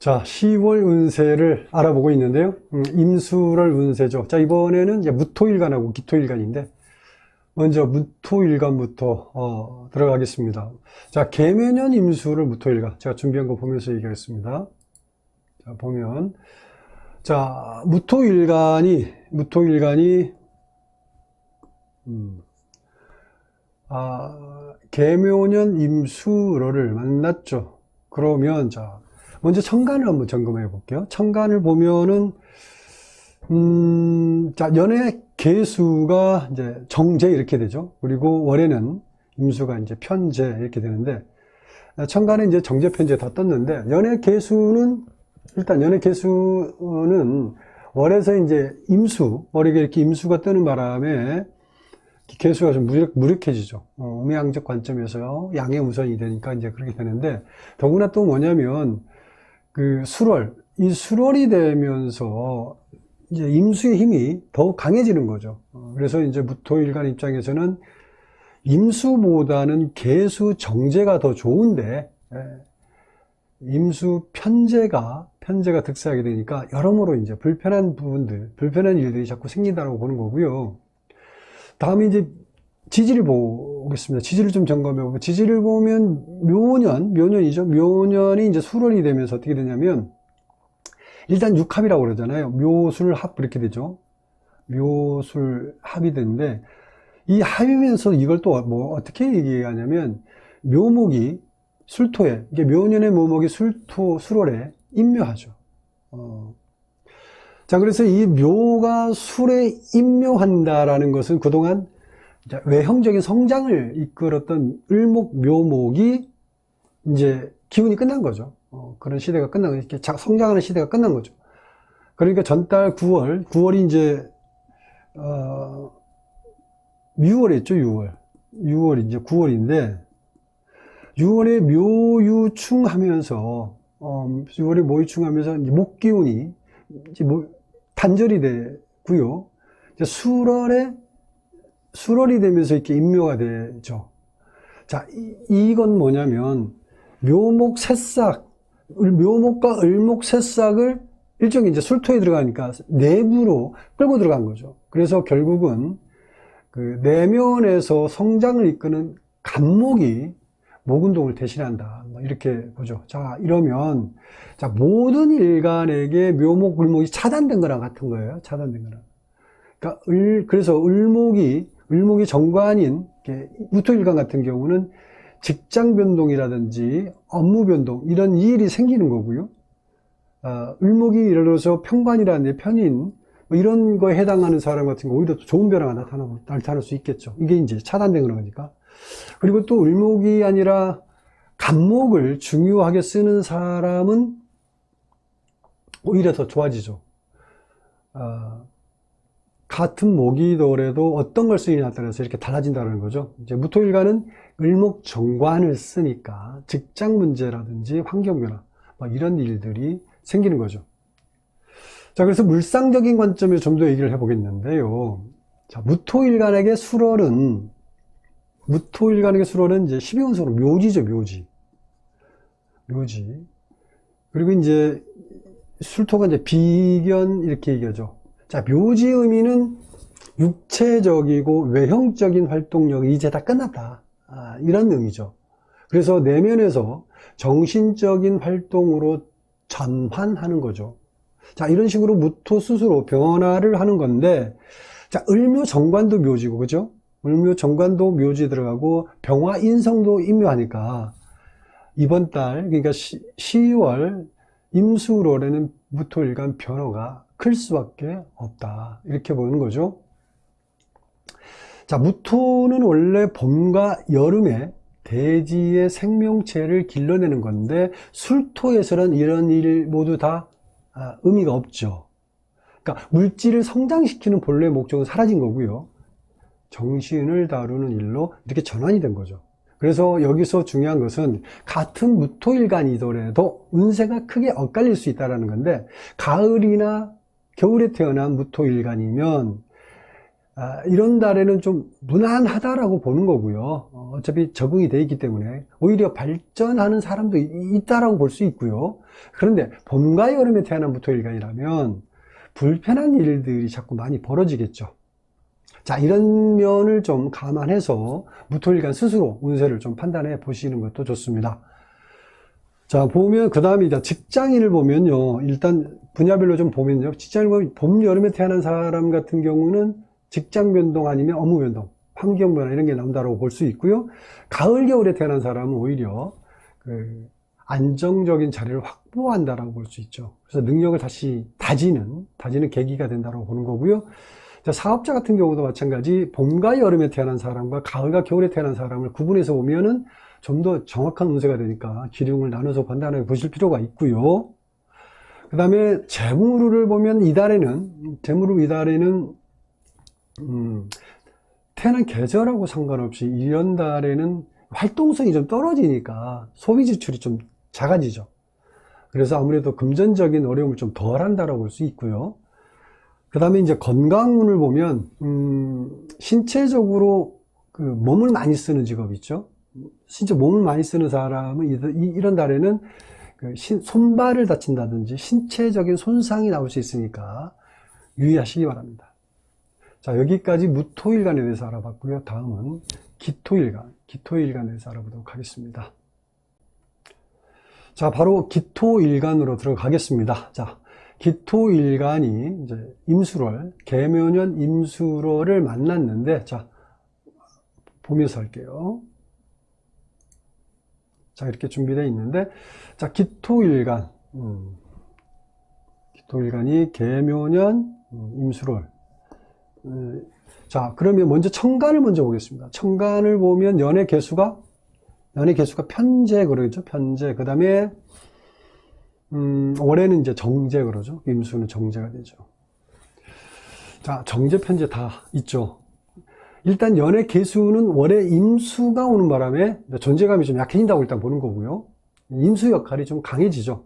자, 10월 운세를 알아보고 있는데요. 음, 임수월 운세죠. 자, 이번에는 이제 무토일간하고 기토일간인데, 먼저 무토일간부터 어, 들어가겠습니다. 자, 개면연 임수를 무토일간. 제가 준비한 거 보면서 얘기하겠습니다. 자, 보면, 자, 무토일간이, 무토일간이, 음, 아, 개묘년 임수로를 만났죠. 그러면, 자, 먼저 천간을 한번 점검해 볼게요. 천간을 보면은, 음, 자, 연애 개수가 이제 정제 이렇게 되죠. 그리고 월에는 임수가 이제 편제 이렇게 되는데, 천간에 이제 정제 편제 다 떴는데, 연애 개수는, 일단 연애 개수는 월에서 이제 임수, 월에 이렇게 임수가 뜨는 바람에 개수가 좀 무력, 무력해지죠. 어, 음양적 관점에서 양의 우선이 되니까 이제 그렇게 되는데, 더구나 또 뭐냐면, 그 수월, 이 수월이 되면서 이제 임수의 힘이 더욱 강해지는 거죠. 어, 그래서 이제 무토일간 입장에서는 임수보다는 개수 정제가 더 좋은데, 예, 임수 편제가, 편제가 득세하게 되니까 여러모로 이제 불편한 부분들, 불편한 일들이 자꾸 생긴다고 보는 거고요. 다음에 이제 지지를 보겠습니다. 지지를 좀 점검해 보고, 지지를 보면 묘년, 묘년이죠. 묘년이 이제 수월이 되면서 어떻게 되냐면, 일단 육합이라고 그러잖아요. 묘술합 이렇게 되죠. 묘술합이 되는데, 이 합이면서 이걸 또 뭐 어떻게 얘기하냐면, 묘목이 술토에, 이게 묘년의 묘목이 술토, 술월에 임묘하죠. 어. 자, 그래서 이 묘가 술에 임묘한다라는 것은 그동안 외형적인 성장을 이끌었던 을목, 묘목이 이제 기운이 끝난 거죠. 어, 그런 시대가 끝난, 이렇게 자- 성장하는 시대가 끝난 거죠. 그러니까 전달 9월, 9월이 이제, 어, 6월이었죠, 6월. 6월이 이제 9월인데, 6월에 묘유충 하면서, 어, 6월에 모유충 하면서 목기운이 이제 뭐, 단절이 되고요. 이제 수월에 수월이 되면서 이렇게 임묘가 되죠. 자, 이, 건 뭐냐면, 묘목 새싹, 을- 묘목과 을목 새싹을 일종의 이제 술토에 들어가니까 내부로 끌고 들어간 거죠. 그래서 결국은 그 내면에서 성장을 이끄는 간목이 목운동을 대신한다. 뭐 이렇게 보죠. 자, 이러면, 자, 모든 일간에게 묘목, 을목이 차단된 거랑 같은 거예요. 차단된 거랑. 그러니까 을, 그래서 을목이 을목이 정관인 무토일간 같은 경우는 직장 변동이라든지 업무 변동 이런 일이 생기는 거고요. 아, 을목이 예를 들어서 평관이라든지 편인 뭐 이런 거에 해당하는 사람 같은 경우 오히려 또 좋은 변화가 나타나고 나타날 수 있겠죠. 이게 이제 차단된 거니까. 그리고 또 을목이 아니라 간목을 중요하게 쓰는 사람은 오히려 더 좋아지죠. 아, 같은 목이더라도 어떤 걸 쓰느냐에 따라서 이렇게 달라진다는 거죠. 이제 무토일간은 을목 정관을 쓰니까 직장 문제라든지 환경 변화 뭐 이런 일들이 생기는 거죠. 자, 그래서 물상적인 관점에서 좀 더 얘기를 해보겠는데요. 자, 무토일간에게 수월은 무토일간에게 수월은 이제 12운수로 묘지죠, 묘지. 묘지. 그리고 이제 술토가 이제 비견 이렇게 얘기하죠. 자, 묘지 의미는 육체적이고 외형적인 활동력이 이제 다 끝났다. 아, 이런 의미죠. 그래서 내면에서 정신적인 활동으로 전환하는 거죠. 자, 이런 식으로 무토 스스로 변화를 하는 건데, 자, 을묘 정관도 묘지고, 그죠? 을묘 정관도 묘지 들어가고, 병화 인성도 임묘하니까, 이번 달, 그러니까 10 월 임수월에는 무토일간 변화가 클 수밖에 없다. 이렇게 보는 거죠. 자, 무토는 원래 봄과 여름에 대지의 생명체를 길러내는 건데, 술토에서는 이런 일 모두 다 아, 의미가 없죠. 그러니까 물질을 성장시키는 본래의 목적은 사라진 거고요. 정신을 다루는 일로 이렇게 전환이 된 거죠. 그래서 여기서 중요한 것은 같은 무토일간이더라도 운세가 크게 엇갈릴 수 있다는 건데 가을이나 겨울에 태어난 무토일간이면 아, 이런 달에는 좀 무난하다라고 보는 거고요. 어, 어차피 적응이 돼 있기 때문에 오히려 발전하는 사람도 이- 있다라고 볼 수 있고요. 그런데 봄과 여름에 태어난 무토일간이라면 불편한 일들이 자꾸 많이 벌어지겠죠. 자, 이런 면을 좀 감안해서 무토일간 스스로 운세를 좀 판단해 보시는 것도 좋습니다. 자, 보면, 그 다음에 이제 직장인을 보면요. 일단 분야별로 좀 보면요. 직장인을 보면 봄, 여름에 태어난 사람 같은 경우는 직장 변동 아니면 업무 변동, 환경 변화 이런 게 나온다고 볼 수 있고요. 가을, 겨울에 태어난 사람은 오히려 그 안정적인 자리를 확보한다라고 볼 수 있죠. 그래서 능력을 다시 다지는, 다지는 계기가 된다고 보는 거고요. 자, 사업자 같은 경우도 마찬가지 봄과 여름에 태어난 사람과 가을과 겨울에 태어난 사람을 구분해서 보면은 좀 더 정확한 운세가 되니까 기륭을 나눠서 판단해 보실 필요가 있고요. 그 다음에 재물을 보면 이달에는, 재물을 이달에는, 음, 태어난 계절하고 상관없이 이런 달에는 활동성이 좀 떨어지니까 소비 지출이 좀 작아지죠. 그래서 아무래도 금전적인 어려움을 좀 덜 한다라고 볼 수 있고요. 그 다음에 이제 건강운을 보면, 음, 신체적으로 그 몸을 많이 쓰는 직업 있죠. 진짜 몸을 많이 쓰는 사람은 이런 달에는 그 신- 손발을 다친다든지 신체적인 손상이 나올 수 있으니까 유의하시기 바랍니다. 자, 여기까지 무토일간에 대해서 알아봤고요. 다음은 기토일간, 기토일간에 대해서 알아보도록 하겠습니다. 자, 바로 기토일간으로 들어가겠습니다. 자, 기토일간이 이제 임수월, 개묘년 임수월을 만났는데, 자, 보면서 할게요. 자, 이렇게 준비되어 있는데, 자, 기토일간, 음, 기토일간이 개묘년 음, 임수월. 음, 자, 그러면 먼저 청간을 먼저 보겠습니다. 청간을 보면 연의 개수가, 연의 개수가 편제 그러죠. 편제. 그 다음에, 음, 올해는 이제 정제 그러죠. 임수는 정제가 되죠. 자, 정제, 편제 다 있죠. 일단 연의 개수는 월에 임수가 오는 바람에 존재감이 좀 약해진다고 일단 보는 거고요. 임수 역할이 좀 강해지죠.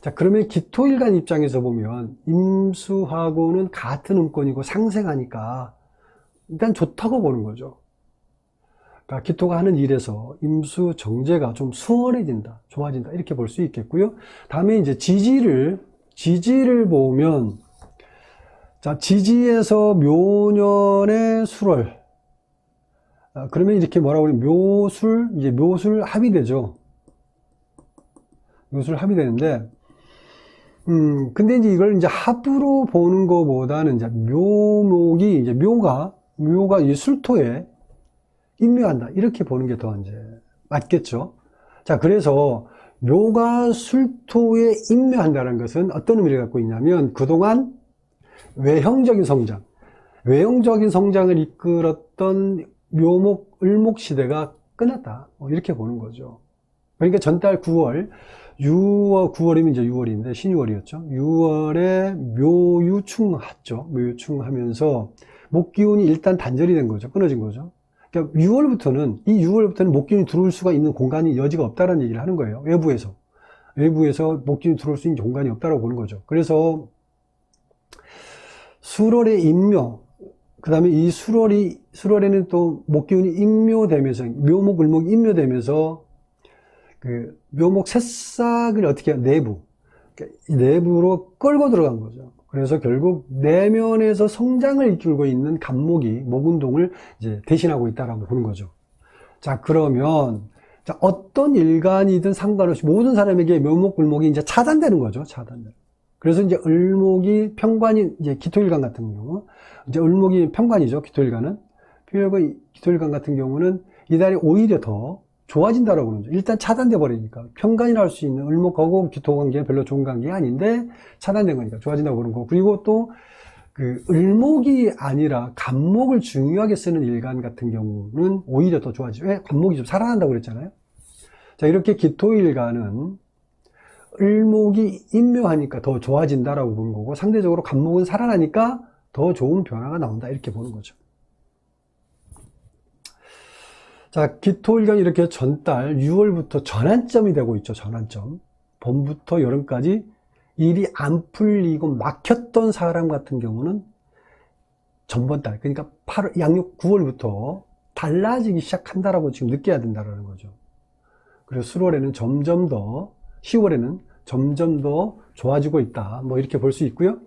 자, 그러면 기토일간 입장에서 보면 임수하고는 같은 음권이고 상생하니까 일단 좋다고 보는 거죠. 그러니까 기토가 하는 일에서 임수 정제가 좀 수월해진다, 좋아진다 이렇게 볼 수 있겠고요. 다음에 이제 지지를 지지를 보면 자 지지에서 묘년의 술월 아, 그러면 이렇게 뭐라고 그래 묘술 이제 묘술 합이 되죠. 묘술 합이 되는데 음, 근데 이제 이걸 이제 합으로 보는 것보다는 이제 묘목이 이제 묘가, 묘가 이 술토에 인묘한다. 이렇게 보는 게 더 이제 맞겠죠. 자, 그래서 묘가 술토에 인묘한다는 것은 어떤 의미를 갖고 있냐면 그동안 외형적인 성장, 외형적인 성장을 이끌었던 묘목, 을목 시대가 끝났다. 뭐 이렇게 보는 거죠. 그러니까 전달 9월, 6월, 9월이면 이제 6월인데, 신유월이었죠. 6월에 묘유충 했죠. 묘유충 하면서 목기운이 일단 단절이 된 거죠. 끊어진 거죠. 그러니까 6월부터는, 이 6월부터는 목기운이 들어올 수가 있는 공간이 여지가 없다는 얘기를 하는 거예요. 외부에서. 외부에서 목기운이 들어올 수 있는 공간이 없다고 보는 거죠. 그래서 수월의 임묘, 그 다음에 이 수월이, 수월에는 또 목기운이 임묘되면서, 묘목, 을목이 임묘되면서 그 묘목 새싹을 어떻게? 내부 그러니까 이 내부로 끌고 들어간 거죠. 그래서 결국 내면에서 성장을 이끌고 있는 간목이 목운동을 이제 대신하고 있다라고 보는 거죠. 자 그러면 자, 어떤 일간이든 상관없이 모든 사람에게 묘목 을목이 이제 차단되는 거죠. 차단되는. 그래서 이제 을목이 평관이 이제 기토일간 같은 경우 이제 을목이 평관이죠. 기토일간은 기토일간 같은 경우는 이달이 오히려 더 좋아진다라고 그러죠. 일단 차단돼 버리니까 평간이라 할 수 있는 을목하고 기토 관계는 별로 좋은 관계가 아닌데 차단된 거니까 좋아진다고 그런 거. 그리고 또 그 을목이 아니라 간목을 중요하게 쓰는 일간 같은 경우는 오히려 더 좋아지죠. 왜? 간목이 좀 살아난다고 그랬잖아요. 자, 이렇게 기토일간은 을목이 인묘하니까 더 좋아진다라고 보는 거고 상대적으로 간목은 살아나니까 더 좋은 변화가 나온다 이렇게 보는 거죠. 자, 기토일간 이렇게 전달 6월부터 전환점이 되고 있죠. 전환점. 봄부터 여름까지 일이 안 풀리고 막혔던 사람 같은 경우는 전번 달, 그러니까 8월, 양력 9월부터 달라지기 시작한다라고 지금 느껴야 된다라는 거죠. 그래서 수월에는 점점 더, 10월에는 점점 더 좋아지고 있다. 뭐 이렇게 볼 수 있고요.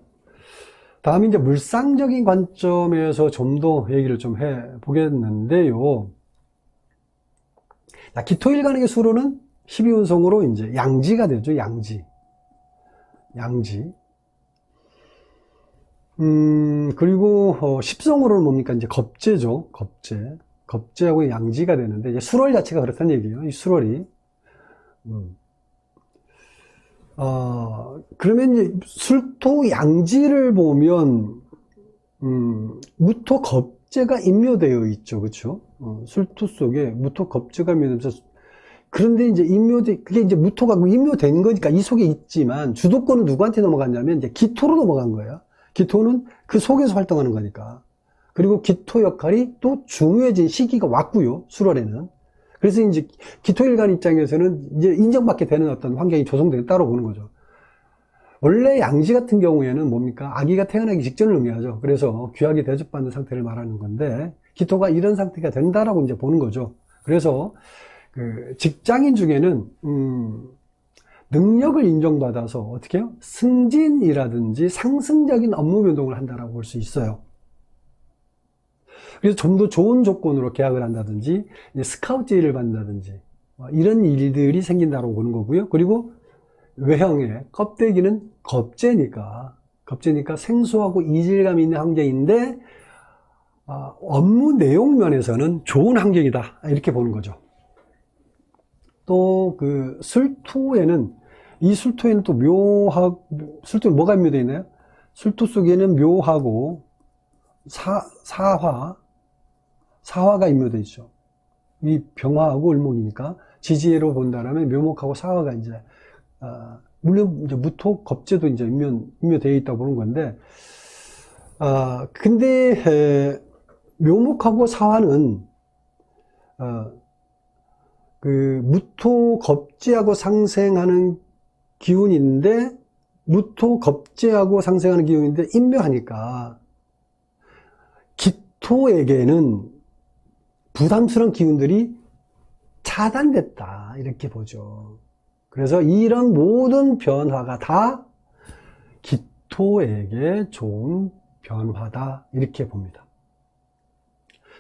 다음 이제 물상적인 관점에서 좀 더 얘기를 좀 해 보겠는데요. 자, 기토일간의 수로는 12운성으로 이제 양지가 되죠. 양지. 양지. 음, 그리고 어, 십성으로는 뭡니까? 이제 겁재죠. 겁재. 겁재하고 양지가 되는데 이제 수월 자체가 그렇다는 얘기예요. 이 수월이. 음. 어, 그러면 술토 양지를 보면 음, 무토 겁 재가 인묘되어 있죠. 그렇죠? 어, 술토 속에 무토 겁재가 인묘되면서 그런데 이제 인묘돼 그게 이제 무토가 인묘된 거니까 이 속에 있지만 주도권은 누구한테 넘어갔냐면 이제 기토로 넘어간 거예요. 기토는 그 속에서 활동하는 거니까. 그리고 기토 역할이 또 중요해진 시기가 왔고요. 수월에는. 그래서 이제 기토일간 입장에서는 이제 인정받게 되는 어떤 환경이 조성되는 따로 보는 거죠. 원래 양지 같은 경우에는 뭡니까? 아기가 태어나기 직전을 의미하죠. 그래서 귀하게 대접받는 상태를 말하는 건데, 기토가 이런 상태가 된다라고 이제 보는 거죠. 그래서 그 직장인 중에는 음, 능력을 인정받아서 어떻게 해요? 승진이라든지 상승적인 업무 변동을 한다라고 볼 수 있어요. 그래서 좀 더 좋은 조건으로 계약을 한다든지 이제 스카우트 일을 받는다든지 어, 이런 일들이 생긴다고 보는 거고요. 그리고 외형의 껍데기는 겁재니까 겁재니까 생소하고 이질감 있는 환경인데 아, 업무 내용 면에서는 좋은 환경이다 이렇게 보는 거죠. 또 그 술토에는 이 술토에는 또 묘하 술토에 뭐가 묘되어 있나요? 술토 속에는 묘하고 사, 사화 사화가 임묘되어 있죠. 이 병화하고 을목이니까 지지로 본다라면 묘목하고 사화가 이제 아, 물론 이제 무토 겁재도 이제 임묘 임묘되어 있다고 보는 건데 아 근데 에, 묘목하고 사화는 어, 그 무토 겁재하고 상생하는 기운인데 무토 겁재하고 상생하는 기운인데 인묘하니까 기토에게는 부담스러운 기운들이 차단됐다 이렇게 보죠. 그래서 이런 모든 변화가 다 기토에게 좋은 변화다 이렇게 봅니다.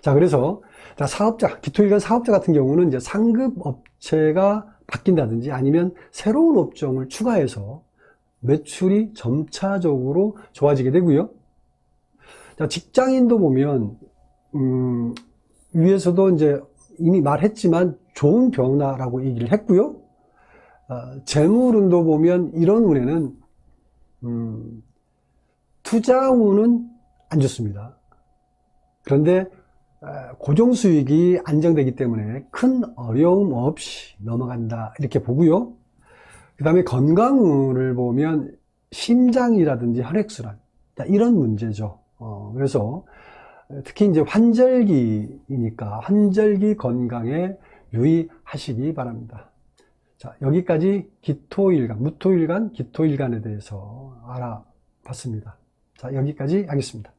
자, 그래서 자, 사업자, 기토일간 사업자 같은 경우는 이제 상급 업체가 바뀐다든지 아니면 새로운 업종을 추가해서 매출이 점차적으로 좋아지게 되고요. 자, 직장인도 보면 음, 위에서도 이제 이미 말했지만 좋은 변화라고 얘기를 했고요. 어, 재물운도 보면 이런 운에는 음, 투자운은 안 좋습니다. 그런데 어, 고정수익이 안정되기 때문에 큰 어려움 없이 넘어간다 이렇게 보고요. 그 다음에 건강운을 보면 심장이라든지 혈액순환 이런 문제죠. 어, 그래서 특히 이제 환절기이니까 환절기 건강에 유의하시기 바랍니다. 자, 여기까지 기토일간, 무토일간, 기토일간에 대해서 알아봤습니다. 자, 여기까지 하겠습니다.